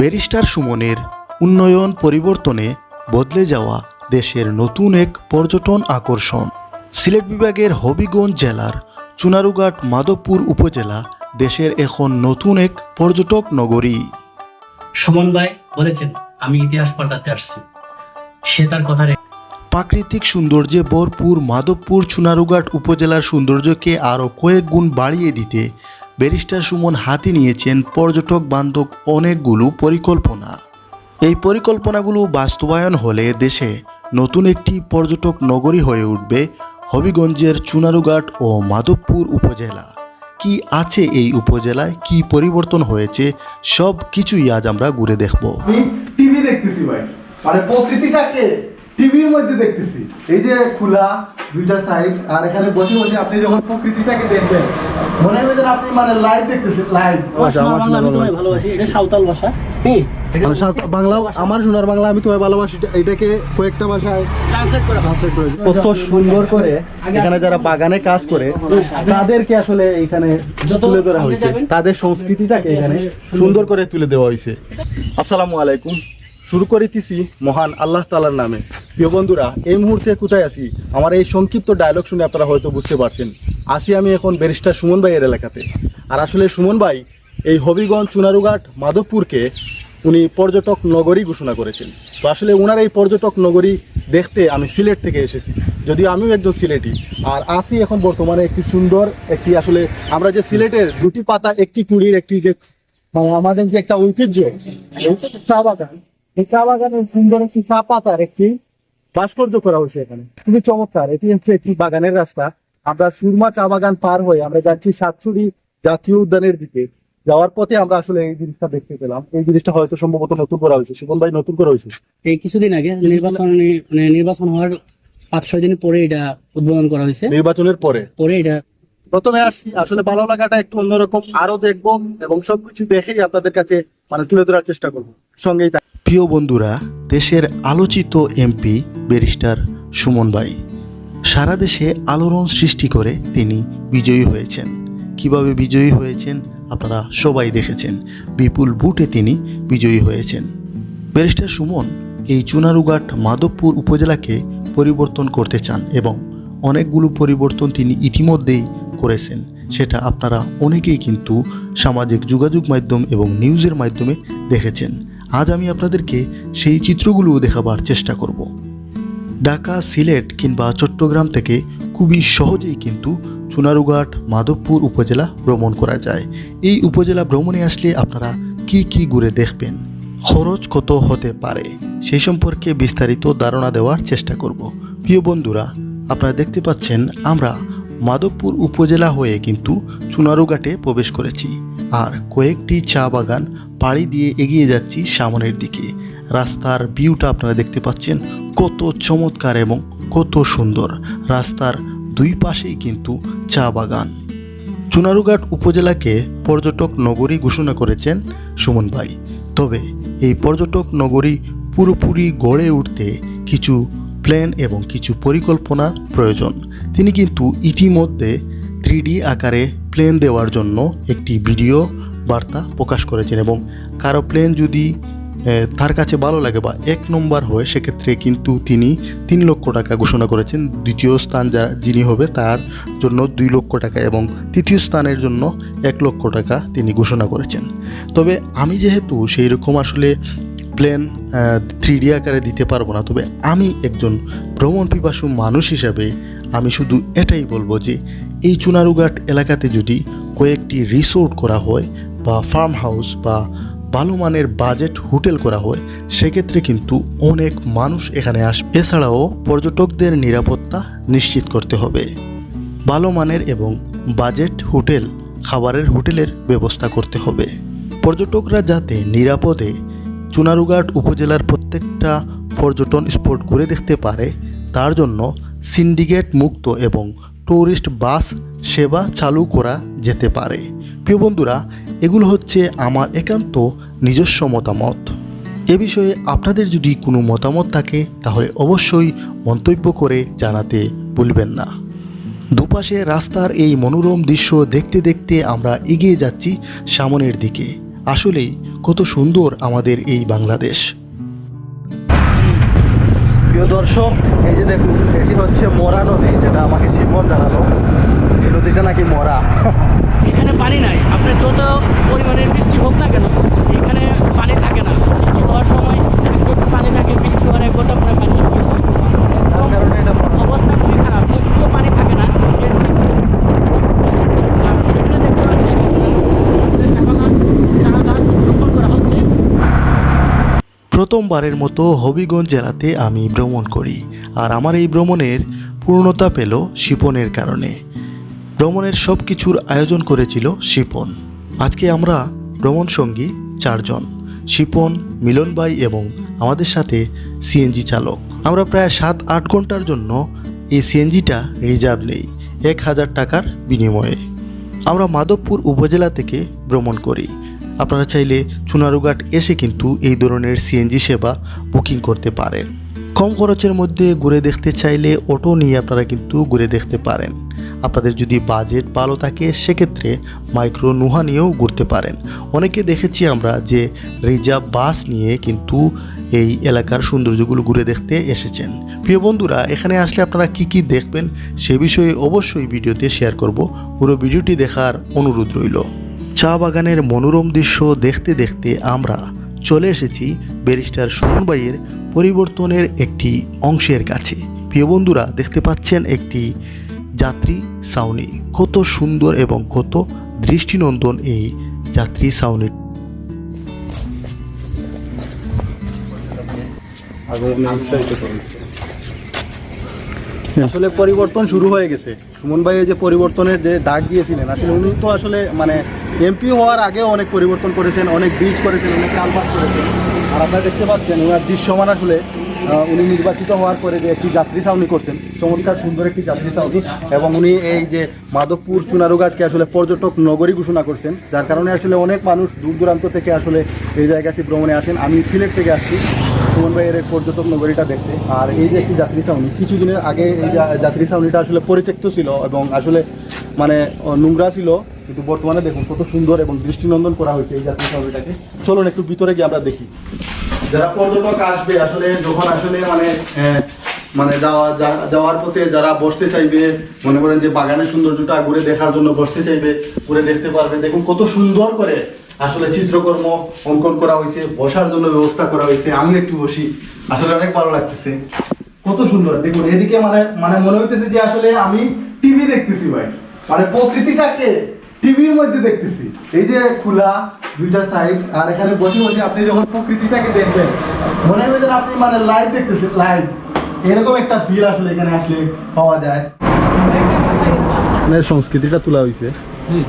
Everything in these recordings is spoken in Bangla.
ব্যারিস্টার সুমনের উন্নয়ন পরিবর্তনে বদলে যাওয়া দেশের নতুন এক পর্যটন আকর্ষণ। সিলেট বিভাগের হবিগঞ্জ জেলার চুনারুঘাট মাধবপুর উপজেলা দেশের এখন নতুন এক পর্যটক নগরী। সুমন ভাই বলেছেন আমি ইতিহাস পাল্টাতে আসছি। সে তার কথা প্রাকৃতিক সৌন্দর্যে ভরপুর মাধবপুর চুনারুঘাট উপজেলার সৌন্দর্যকে আরও কয়েক গুণ বাড়িয়ে দিতে ব্যারিস্টার সুমন হাতে নিয়েছেন পর্যটক বান্ধব অনেকগুলো পরিকল্পনা। এই পরিকল্পনাগুলো বাস্তবায়ন হলে দেশে নতুন একটি পর্যটক নগরী হয়ে উঠবে হবিগঞ্জের চুনারুঘাট ও মাধবপুর উপজেলা। কি আছে এই উপজেলায়? কি পরিবর্তন হয়েছে? সব কিছুই আজ আমরা ঘুরে দেখব। টিভি দেখতেছি ভাই। মানে প্রকৃতিটাকে টিভির মধ্যে দেখতেছি। এই যে খোলা দুইটা সাইড আর এখানে বসে বসে আপনি যখন প্রকৃতিটাকে দেখবেন মনে হবে যেন আপনি মানে লাইভ দেখতেছেন লাইভ ভালোবাসি এটা সাঁওতাল ভাষা। হ্যাঁ বাংলা আমার সোনার বাংলা আমি তোমায় ভালোবাসি এটাকে কয়েকটা ভাষায় ভাষা কত সুন্দর করে এখানে যারা বাগানে কাজ করে তাদেরকে আসলে এখানে তুলে ধরা হয়েছে। তাদের সংস্কৃতিটাকে এখানে সুন্দর করে তুলে দেওয়া হয়েছে। আসসালামু আলাইকুম। শুরু করিতেছি মহান আল্লাহ তালার নামে। প্রিয় বন্ধুরা, এই মুহূর্তে কোথায় আছি? আমার এই সংক্ষিপ্ত ডায়লগ শুনে আপনারা হয়তো বুঝতে পারছেন আসি আমি এখন ব্যারিস্টার সুমন ভাইয়ের এলাকাতে। আর আসলে সুমন ভাই, এই হবিগঞ্জ চুনারুঘাট মাধবপুরকে উনি পর্যটক নগরী ঘোষণা করেছেন। তো আসলে ওনার এই পর্যটক নগরী দেখতে আমি সিলেট থেকে এসেছি, যদিও আমিও একজন সিলেটি। আর আসি এখন বর্তমানে একটি সুন্দর, একটি আসলে আমরা যে সিলেটের দুটি পাতা, একটি কুড়ির, একটি যে মানে আমাদের যে একটা ঐতিহ্য চা বাগান, এই চা বাগানের সুন্দর একটি চা পাতার একটি ভাস্কর্য করা হয়েছে এখানে। খুবই চমৎকার। এটি হচ্ছে একটি বাগানের রাস্তা। আমরা সুরমা চা বাগান পার হয়ে আমরা যাচ্ছি সাতচুরি জাতীয় উদ্যানের দিকে। যাওয়ার পথে আমরা আসলে এই জিনিসটা দেখতে পেলাম। এই জিনিসটা হয়তো সম্ভবত নতুন করা হয়েছে। সুমন ভাই নতুন করা হয়েছে? এই কিছুদিন আগে নির্বাচন মানে নির্বাচন হওয়ার পাঁচ ছয় দিন পরে এটা উদ্বোধন করা হয়েছে। নির্বাচনের পরে? পরে এটা প্রথমে আসছি। আসলে ভালো লাগাটা একটু অন্যরকম। আরও দেখব এবং সবকিছু দেখেই আপনাদের কাছে মানে তুলে ধরার চেষ্টা করব। সঙ্গেই। প্রিয় বন্ধুরা, দেশের আলোচিত এমপি ব্যারিস্টার সুমন ভাই। সারা দেশে আলোড়ন সৃষ্টি করে তিনি বিজয়ী হয়েছেন। কীভাবে বিজয়ী হয়েছেন আপনারা সবাই দেখেছেন। বিপুল বুটে তিনি বিজয়ী হয়েছেন। ব্যারিস্টার সুমন এই চুনারুঘাট মাধবপুর উপজেলাকে পরিবর্তন করতে চান এবং অনেকগুলো পরিবর্তন তিনি ইতিমধ্যেই করেছেন। সেটা আপনারা অনেকেই কিন্তু সামাজিক যোগাযোগ মাধ্যম এবং নিউজের মাধ্যমে দেখেছেন। আজ আমি আপনাদেরকে সেই চিত্রগুলো দেখাবার চেষ্টা করব। ঢাকা সিলেট কিংবা চট্টগ্রাম থেকে খুবই সহজেই কিন্তু চুনারুঘাট, মাধবপুর উপজেলা ভ্রমণ করা যায়। এই উপজেলা ভ্রমণে আসলে আপনারা কি কি ঘুরে দেখবেন? খরচ কত হতে পারে? সেই সম্পর্কে বিস্তারিত ধারণা দেওয়ার চেষ্টা করব। প্রিয় বন্ধুরা, আপনারা দেখতে পাচ্ছেন আমরা মাধবপুর উপজেলা হয়ে কিন্তু চুনারুঘাটে প্রবেশ করেছি। আর কয়েকটি চা বাগান পাড়ি দিয়ে এগিয়ে যাচ্ছি সামনের দিকে। রাস্তার ভিউটা আপনারা দেখতে পাচ্ছেন কত চমৎকার এবং কত সুন্দর। রাস্তার দুই পাশেই কিন্তু চা বাগান। চুনারুঘাট উপজেলাকে পর্যটক নগরী ঘোষণা করেছেন সুমন ভাই। তবে এই পর্যটক নগরী পুরোপুরি গড়ে উঠতে কিছু প্ল্যান এবং কিছু পরিকল্পনার প্রয়োজন। তিনি কিন্তু ইতিমধ্যে থ্রি আকারে প্লেন দেওয়ার জন্য একটি ভিডিও বার্তা প্রকাশ করেছেন এবং কারও প্লেন যদি তার কাছে ভালো লাগে বা এক নম্বর হয়, সেক্ষেত্রে কিন্তু তিনি তিন লক্ষ টাকা ঘোষণা করেছেন। দ্বিতীয় স্থান যা, যিনি হবে তার জন্য দুই লক্ষ টাকা এবং তৃতীয় স্থানের জন্য এক লক্ষ টাকা তিনি ঘোষণা করেছেন। তবে আমি যেহেতু সেই রকম আসলে প্লেন থ্রি ডি আকারে দিতে পারব না, তবে আমি একজন ভ্রমণ পিপাসু মানুষ হিসাবে আমি শুধু এটাই বলব যে এই চুনারুঘাট এলাকাতে যদি কয়েকটি রিসোর্ট করা হয় বা ফার্ম হাউস বা ভালো মানের বাজেট হোটেল করা হয়, সেক্ষেত্রে কিন্তু অনেক মানুষ এখানে আসবে। এছাড়াও পর্যটকদের নিরাপত্তা নিশ্চিত করতে হবে। ভালো মানের এবং বাজেট হোটেল, খাবারের হোটেলের ব্যবস্থা করতে হবে। পর্যটকরা যাতে নিরাপদে চুনারুঘাট উপজেলার প্রত্যেকটা পর্যটন স্পট ঘুরে দেখতে পারে, তার জন্য সিন্ডিকেট মুক্ত এবং ট্যুরিস্ট বাস সেবা চালু করা যেতে পারে। প্রিয় বন্ধুরা, এগুলো হচ্ছে আমার একান্ত নিজস্ব মতামত। এ বিষয়ে আপনাদের যদি কোনো মতামত থাকে, তাহলে অবশ্যই মন্তব্য করে জানাতে ভুলবেন না। দুপাশে রাস্তার এই মনোরম দৃশ্য দেখতে দেখতে আমরা এগিয়ে যাচ্ছি সামনের দিকে। আসলেই কত সুন্দর আমাদের এই বাংলাদেশ। প্রিয় দর্শক, এই যে দেখুন, এটি হচ্ছে মরা নদী, যেটা আমাকে শিবন জানালো। এই নদীটা নাকি মরা এখানে পানি নাই আপনার যত পরিমাণের বৃষ্টি হোক না কেন এখানে পানি থাকে না বৃষ্টি হওয়ার সময় একটু একটু পানি থাকে বৃষ্টি হওয়ার এক ঘণ্টা পরে পানি শুকিয়ে যায় তার কারণে এটা মরা। অবস্থা খুবই খারাপ একটুও পানি থাকে না এর- আর এখানে দেখতে পাচ্ছেন, চা বাগান, চা গাছ রোপণ করা হচ্ছে প্রথমবারের মতো হবিগঞ্জ জেলাতে আমি ভ্রমণ করি আর আমার এই ভ্রমণের পূর্ণতা পেল শিপনের কারণে। ভ্রমণের সব কিছুর আয়োজন করেছিল শিপন। আজকে আমরা ভ্রমণ সঙ্গী চারজন, শিপন, মিলন ভাই এবং আমাদের সাথে সিএনজি চালক। আমরা প্রায় সাত, আট ঘণ্টার জন্য এই সিএনজিটা রিজার্ভ নেই, এক হাজার টাকার বিনিময়ে। আমরা মাধবপুর উপজেলা থেকে ভ্রমণ করি। আপনারা চাইলে চুনারুঘাট এসে কিন্তু এই ধরনের সিএনজি সেবা বুকিং করতে পারেন। কম খরচের মধ্যে ঘুরে দেখতে চাইলে অটো নিয়ে আপনারা কিন্তু ঘুরে দেখতে পারেন। আপনাদের যদি বাজেট ভালো থাকে, সেক্ষেত্রে মাইক্রো নুহা নিয়েও ঘুরতে পারেন। অনেকে দেখেছি আমরা যে রিজার্ভ বাস নিয়ে কিন্তু এই এলাকার সৌন্দর্যগুলো ঘুরে দেখতে এসেছেন। প্রিয় বন্ধুরা, এখানে আসলে আপনারা কি কি দেখবেন, সে বিষয়ে অবশ্যই ভিডিওতে শেয়ার করব। পুরো ভিডিওটি দেখার অনুরোধ রইল। চা বাগানের মনোরম দৃশ্য দেখতে দেখতে আমরা চলে এসেছি ব্যারিস্টার সুমন ভাইয়ের পরিবর্তনের একটি অংশের কাছে। প্রিয় বন্ধুরা, দেখতে পাচ্ছেন একটি যাত্রী ছাউনি। কত সুন্দর এবং কত দৃষ্টিনন্দন এই যাত্রী ছাউনি আসলে পরিবর্তন শুরু হয়ে গেছে। সুমন ভাই যে পরিবর্তনের যে ডাক দিয়েছিলেন, আসলে উনি তো আসলে মানে এমপি হওয়ার আগেও অনেক পরিবর্তন করেছেন, অনেক ব্রিজ করেছেন, অনেক কালপাট করেছেন। আর আপনারা দেখতে পাচ্ছেন ওনার দৃশ্যমান আসলে উনি নির্বাচিত হওয়ার পরে যে একটি যাত্রী ছাউনি করছেন, চমৎকার সুন্দর একটি যাত্রী ছাউনি এবং উনি এই যে মাধবপুর চুনারুঘাটকে আসলে পর্যটক নগরী ঘোষণা করছেন, যার কারণে আসলে অনেক মানুষ দূর দূরান্ত থেকে আসলে এই জায়গাটি ভ্রমণে আসেন। আমি সিলেট থেকে আসছি। সুমন ভাইয়ের এই পর্যটক নগরীটা দেখতে। আর এই যে একটি যাত্রী ছাউনি কিছুদিনের আগে এই যাত্রী ছাউনিটা আসলে পরিত্যক্ত ছিল এবং আসলে মানে নোংরা ছিল। কিন্তু বর্তমানে দেখুন কত সুন্দর এবং দৃষ্টিনন্দন করা হয়েছে এই যাত্রী ছাউনিটাকে চলুন একটু ভিতরে গিয়ে আমরা দেখি। যারা পর্যটক আসবে, আসলে যখন আসলে মানে মানে যাওয়া যাওয়ার পথে যারা বসতে চাইবে, মনে করেন যে বাগানের সৌন্দর্যটা ঘুরে দেখার জন্য বসতে চাইবে, ঘুরে দেখতে পারবে, দেখুন কত সুন্দর করে আসলে চিত্রকর্ম অঙ্কন করা হয়েছে, বসার জন্য ব্যবস্থা করা হয়েছে আমি একটু বসি। আসলে অনেক ভালো লাগতেছে। কত সুন্দর। দেখুন, এদিকে মানে মানে মনে হইতেছে যে আসলে আমি টিভি দেখতেছি ভাই। মানে প্রকৃতিটাকে টিভির মধ্যে দেখতেছি। এই যে খোলা দুইটা সাইড আর এখানে বসে বসে আপনি যখন প্রকৃতিটাকে দেখবেন, মনে হবে যেন আপনি মানে লাইভ দেখতেছেন লাইভ এরকম একটা ফিল আসলে এখানে আসলে পাওয়া যায়। মানে সংস্কৃতিটা তোলা হয়েছে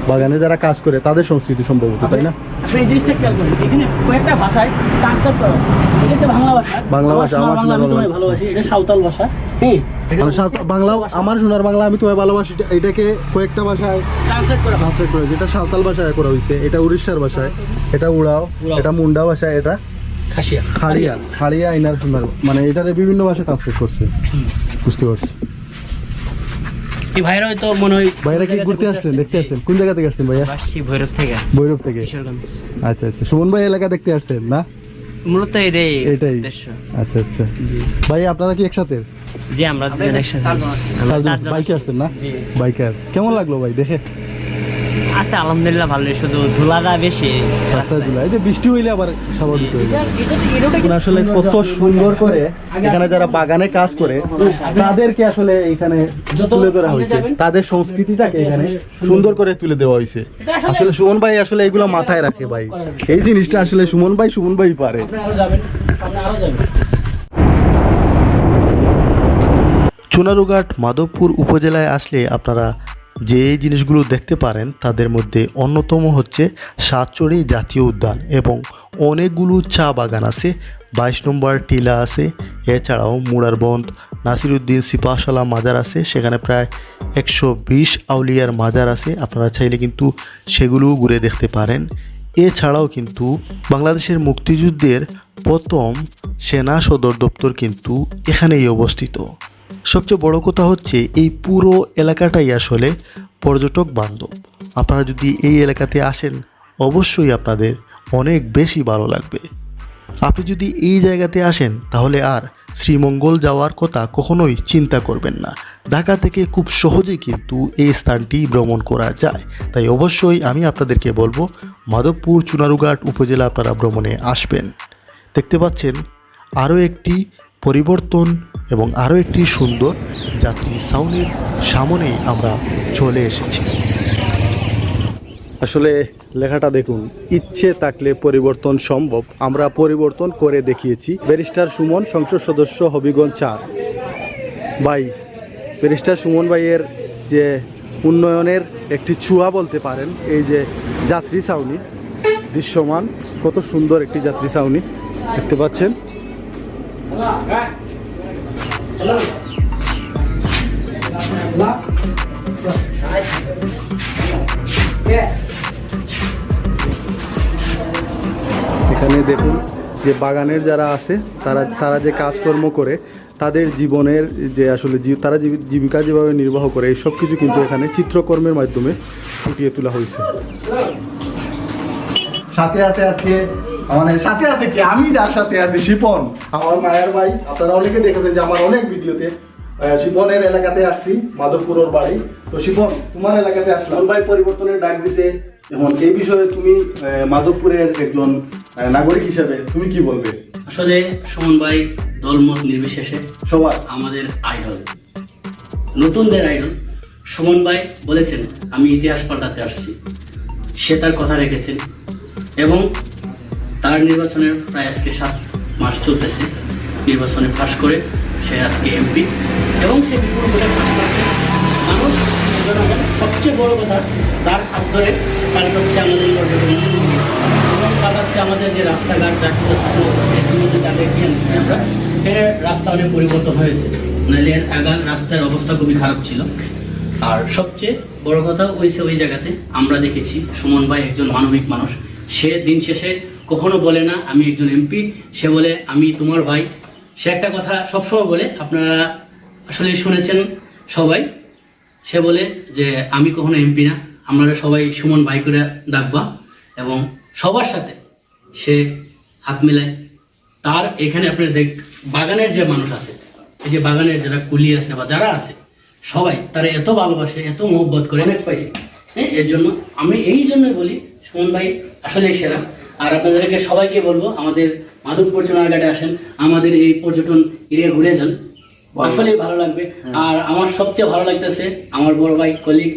বাগানে যারা কাজ করে তাদের সংস্কৃতি সম্ভবত তাই না? আপনি এই জিনিসটা খেয়াল করেন। এখানে কয়েকটা ভাষায় ট্রান্সলেট করা হচ্ছে। এটা হচ্ছে বাংলা ভাষা। বাংলা আমার ভাষা, আমার বাংলা আমি তোমায় ভালোবাসি এটা সাঁওতাল ভাষা। হ্যাঁ সাঁওতা- বাংলা আমার সোনার বাংলা আমি তোমায় ভালোবাসি এটাকে কয়েকটা ভাষায় ট্রান্সলেট করা ট্রান্সলেট করে যেটা সাঁওতাল ভাষায় করা হয়েছে এটা উড়িষ্যার ভাষায় এটা উড়াও। এটা মুন্ডা ভাষায় এটা খাসিয়া। খাড়িয়া খাড়িয়া ইনার সোনার মানে এটারে বিভিন্ন ভাষায় ট্রান্সলেট করছে। বুঝতে পারছি। এই ভাইরা হয়তো মনে হয় ভাইরা কি ঘুরতে আসছেন? দেখতে আসছেন? কোন জায়গা থেকে আসছেন ভাইয়া? আসছি ভৈরব থেকে। ভৈরব থেকে? আচ্ছা আচ্ছা। সুমন ভাই এলাকা দেখতে আসছেন না? মূলত এটাই এটাই। আচ্ছা আচ্ছা। ভাই আপনারা কি একসাথে? আমরা। আসছেন না? জি। বাইকার কেমন লাগল ভাই দেখে? আছে আলহামদুলিল্লাহ ভালোই শুধু ধুলাটা বেশি। রাস্তায় দিলা এই যে বৃষ্টি হইলে আবার স্বাভাবিক হয়ে আসলে কত সুন্দর করে এখানে যারা বাগানে কাজ করে তাদেরকে আসলে এখানে তুলে ধরা হয়েছে। তাদের সংস্কৃতিটাকে এখানে সুন্দর। করে তুলে দেওয়া হয়েছে। আসলে সুমন ভাই আসলে এগুলো মাথায় রাখে ভাই। এই জিনিসটা আসলে সুমন ভাই সুমন ভাই পারে। আপনি আরও যাবেন আপনি আরও যাবেন। চুনারুঘাট মাধবপুর উপজেলায় আসলে আপনারা যে জিনিসগুলো দেখতে পারেন, তাদের মধ্যে অন্যতম হচ্ছে সাতচড়ি জাতীয় উদ্যান এবং অনেকগুলো চা বাগান আছে। বাইশ নম্বর টিলা আছে, এছাড়াও মুড়ারবন্ধ নাসিরুদ্দিন সিপাহশালা মাজার আছে, সেখানে প্রায় একশো বিশ আউলিয়ার মাজার আছে। আপনারা চাইলে কিন্তু সেগুলোও ঘুরে দেখতে পারেন। এছাড়াও কিন্তু বাংলাদেশের মুক্তিযুদ্ধের প্রথম সেনা সদর দপ্তর কিন্তু এখানেই অবস্থিত। সবচেয়ে বড় কথা হচ্ছে এই পুরো এলাকাটাই আসলে পর্যটক বান্ধব। আপনারা যদি এই এলাকাতে আসেন, অবশ্যই আপনাদের অনেক বেশি ভালো লাগবে। আপনি যদি এই জায়গাতে আসেন, তাহলে আর শ্রীমঙ্গল যাওয়ার কথা কখনোই চিন্তা করবেন না। ঢাকা থেকে খুব সহজেই কিন্তু এই স্থানটি ভ্রমণ করা যায়। তাই অবশ্যই আমি আপনাদেরকে বলব, মাধবপুর চুনারুঘাট উপজেলা আপনারা ভ্রমণে আসবেন। দেখতে পাচ্ছেন, আরও একটি পরিবর্তন এবং আরও একটি সুন্দর যাত্রী সাউনের সামনেই আমরা চলে এসেছি। আসলে লেখাটা দেখুন, ইচ্ছে থাকলে পরিবর্তন সম্ভব। আমরা পরিবর্তন করে দেখিয়েছি। ব্যারিস্টার সুমন সংসদ সদস্য হবিগঞ্জ চার। ভাই, ব্যারিস্টার সুমন ভাইয়ের যে উন্নয়নের একটি ছুয়া বলতে পারেন, এই যে যাত্রী ছাউনি দৃশ্যমান, কত সুন্দর একটি যাত্রী ছাউনি দেখতে পাচ্ছেন? এখানে দেখুন যে বাগানের যারা আছে, তারা তারা যে কাজকর্ম করে, তাদের জীবনের যে আসলে তারা জীবি- জীবিকা যেভাবে নির্বাহ করে, এই সব কিছু কিন্তু এখানে চিত্রকর্মের মাধ্যমে ফুটিয়ে তোলা হয়েছে। সাথে আছে আজকে মানে সাথে আছে কি? আমি যার সাথে আছি শিপন। আমার মায়ের ভাই আপনারা অনেকে দেখেছেন যে আমার অনেক ভিডিওতে আহ, শিপনের এলাকাতে আসছি মাধবপুরের বাড়ি। তো শিপন তোমার এলাকাতে আসলাম। ভাই পরিবর্তনের ডাক দিছে এখন এই বিষয়ে তুমি আহ, মাধবপুরের একজন নাগরিক হিসেবে তুমি কি বলবে? আসলে সুমন ভাই দলমত নির্বিশেষে সবার। আমাদের আইডল নতুনদের আইডল সুমন ভাই বলেছেন আমি ইতিহাস পাল্টাতে আসছি। সে তার কথা রেখেছেন। এবং তার নির্বাচনের প্রায় আজকে সাত মাস চলতেছে। নির্বাচনে ফাঁস করে সে আজকে এমপি। এবং সে বিপুল ভোটে ফাঁস করছে মানুষ সবচেয়ে বড় কথা, তার হাত ধরে পাল্টাচ্ছে আমাদের পর্যটন এবং পাল্টাচ্ছে আমাদের যে রাস্তাঘাট যা কিছু তাদের কি আনছি আমরা? এর রাস্তা অনেক পরিবর্তন হয়েছে। নাহলে এর আগার রাস্তার অবস্থা খুবই খারাপ ছিল। আর সবচেয়ে বড় কথা ওই ওই জায়গাতে আমরা দেখেছি, সুমন ভাই একজন মানবিক মানুষ। সে দিন শেষে কখনো বলে না, আমি একজন এমপি, সে বলে, আমি তোমার ভাই। সে একটা কথা সবসময় বলে, আপনারা আসলে শুনেছেন সবাই। সে বলে যে, আমি কখনো এমপি না আপনারা সবাই সুমন ভাই করে ডাকবা। এবং সবার সাথে সে হাত মেলায়। তার এখানে আপনার দেখ, বাগানের যে মানুষ আছে, এই যে বাগানের যারা কুলি আছে বা যারা আছে, সবাই তারা এত ভালোবাসে, এত মহব্বত করে, অনেক পাইছে। হ্যাঁ এর জন্য আমি এই জন্যই বলি, সুমন ভাই আসলে সেরা। আর আপনাদেরকে সবাইকে বলব আমাদের মাধবপুর চোনারঘাটে আসেন আমাদের এই পর্যটন এরিয়া ঘুরে যান। আসলে ভালো লাগবে। আর আমার সবচেয়ে ভালো লাগতেছে আমার বড় ভাই কলিগ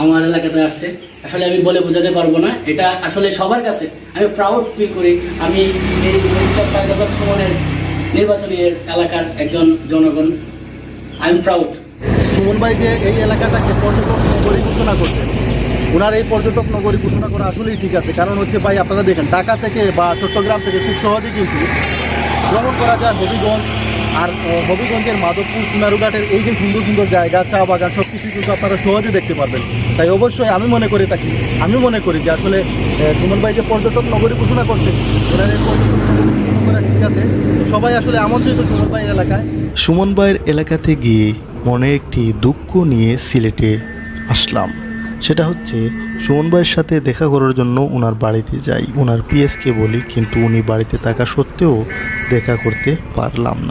আমার এলাকাতে আসছে। আসলে আমি বলে বোঝাতে পারব না এটা আসলে সবার কাছে। আমি প্রাউড ফিল করি। আমি এই মিনিস্টার সাহেব সুমনের নির্বাচনী এলাকার একজন জনগণ। আই এম প্রাউড সুমন ভাই যে এই এলাকাটাকে পর্যটক নগরী ঘোষণা করছে ওনার এই পর্যটক নগরী ঘোষণা করা আসলেই ঠিক আছে। কারণ হচ্ছে ভাই, আপনারা দেখেন, ঢাকা থেকে বা চট্টগ্রাম থেকে খুব সহজে কিন্তু ভ্রমণ করা যায় হবিগঞ্জ আর হবিগঞ্জের মাধবপুর সোনারুঘাটের এই যে সুন্দর সুন্দর জায়গা, চা বাগান, সব কিছু কিন্তু আপনারা সহজে দেখতে পারবেন। তাই অবশ্যই আমি মনে করি থাকি, আমি মনে করি যে আসলে সুমন ভাই যে পর্যটক নগরী ঘোষণা করছে, ওনার এই পর্যটক করা ঠিক আছে। সবাই আসলে আমন্ত্রিত সুমন ভাইয়ের এলাকায়। সুমন ভাইয়ের এলাকাতে গিয়ে মনে একটি দুঃখ নিয়ে সিলেটে আসলাম। সেটা হচ্ছে, সুমন ভাইয়ের সাথে দেখা করার জন্য ওনার বাড়িতে যাই। ওনার পিএসকে বলি, কিন্তু উনি বাড়িতে থাকা সত্ত্বেও দেখা করতে পারলাম না।